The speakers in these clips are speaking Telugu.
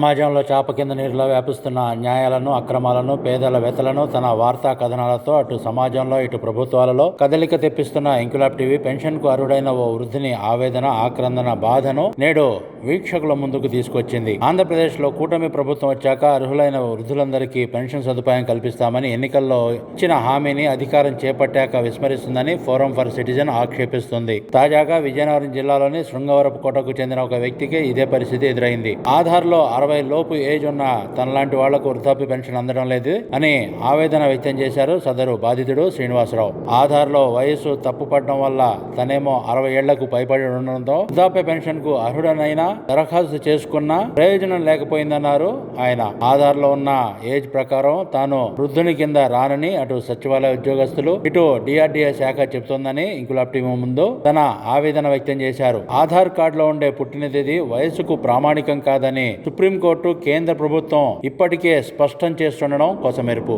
సమాజంలో చాప కింద నీరులో వ్యాపిస్తున్న అన్యాయాలను అక్రమాలను పేదల వ్యతలను తన వార్తా కథనాలతో అటు సమాజంలో ఇటు ప్రభుత్వాలలో కదలిక తెప్పిస్తున్న ఇంకులాబ్ టీవీ పెన్షన్కు అరుడైన అర్హుడైన ఓ వృద్ధిని ఆవేదన ఆక్రందన బాధను నేడు వీక్షకుల ముందుకు తీసుకొచ్చింది. ఆంధ్రప్రదేశ్లో కూటమి ప్రభుత్వం వచ్చాక అర్హులైన వృద్ధులందరికీ పెన్షన్ సదుపాయం కల్పిస్తామని ఎన్నికల్లో ఇచ్చిన హామీని అధికారం చేపట్టాక విస్మరిస్తుందని ఫోరం ఫర్ సిటిజన్ ఆక్షేపిస్తుంది. తాజాగా విజయనగరం జిల్లాలోని శృంగవరపు కోటకు చెందిన ఒక వ్యక్తికి ఇదే పరిస్థితి ఎదురైంది. ఆధార్లో అరవై లోపు ఏజ్ ఉన్న తనలాంటి వాళ్ళకు వృద్ధాప్య పెన్షన్ అందడం లేదు అని ఆవేదన వ్యక్తం చేశారు సదరు బాధితుడు శ్రీనివాసరావు. ఆధార్లో వయసు తప్పుపడడం వల్ల తనేమో అరవై ఏళ్ళకు పైబడి ఉండడంతో వృద్ధాప్య పెన్షన్కు అర్హుడనైనా దరఖాస్తు చేసుకున్నా ప్రయోజనం లేకపోయిందన్నారు ఆయన. ఆధార్లో ఉన్న ఏజ్ ప్రకారం తాను వృద్ధుని కింద రానని అటు సచివాలయ ఉద్యోగస్తులు ఇటు డిఆర్డీఏ శాఖ చెబుతోందని ఇంకులాబ్ టీవీ ముందు తన ఆవేదన వ్యక్తం చేశారు. ఆధార్ కార్డులో ఉండే పుట్టిన తేదీ వయసుకు ప్రామాణికం కాదని సుప్రీంకోర్టు కేంద్ర ప్రభుత్వం ఇప్పటికే స్పష్టం చేస్తుండడం కొసమెరుపు.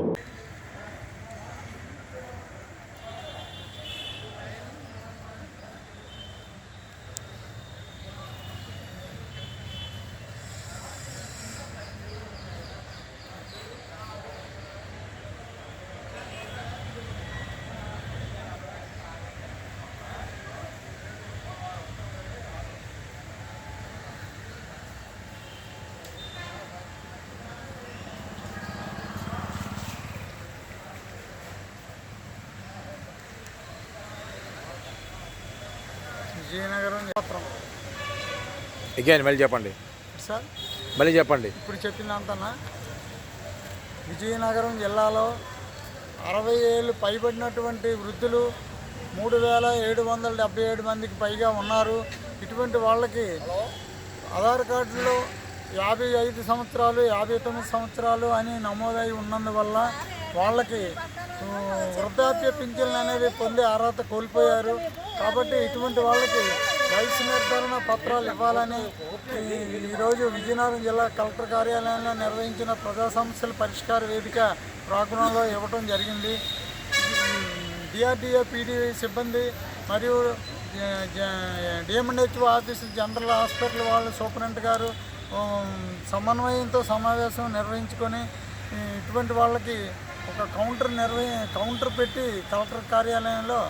విజయనగరం పత్రం అగైన్ మళ్ళీ చెప్పండి. సార్? మళ్ళీ చెప్పండి. ఇప్పుడు చెప్పిందంతనా విజయనగరం జిల్లాలో అరవై ఏళ్ళు పైబడినటువంటి వృద్ధులు మూడు వేల ఏడు వందల డెబ్బై ఏడు మందికి పైగా ఉన్నారు. ఇటువంటి వాళ్ళకి ఆధార్ కార్డులో యాభై ఐదు సంవత్సరాలు యాభై తొమ్మిది సంవత్సరాలు అని నమోదై ఉన్నందువల్ల వాళ్ళకి వృద్ధాప్య పింఛన్లు అనేవి పొందే అర్హత కోల్పోయారు. కాబట్టి ఇటువంటి వాళ్ళకి వయసు నిర్ధారణ పత్రాలు ఇవ్వాలని ఈ- ఈరోజు విజయనగరం జిల్లా కలెక్టర్ కార్యాలయంలో నిర్వహించిన ప్రజా సమస్యల పరిష్కార వేదిక ప్రాంగణంలో ఇవ్వడం జరిగింది. డిఆర్డిఏ పీడీ సిబ్బంది మరియు డిఎండ్హెచ్ఓ ఆఫీస్ జనరల్ హాస్పిటల్ వాళ్ళు సూపరింట్ గారు సమన్వయంతో సమావేశం నిర్వహించుకొని ఇటువంటి వాళ్ళకి ఒక కౌంటర్ నిర్వహి కౌంటర్ పెట్టి కలెక్టర్ కార్యాలయంలో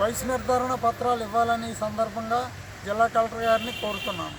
వయసు నిర్ధారణ పత్రాలు ఇవ్వాలని ఈ సందర్భంగా జిల్లా కలెక్టర్ గారిని కోరుతున్నాను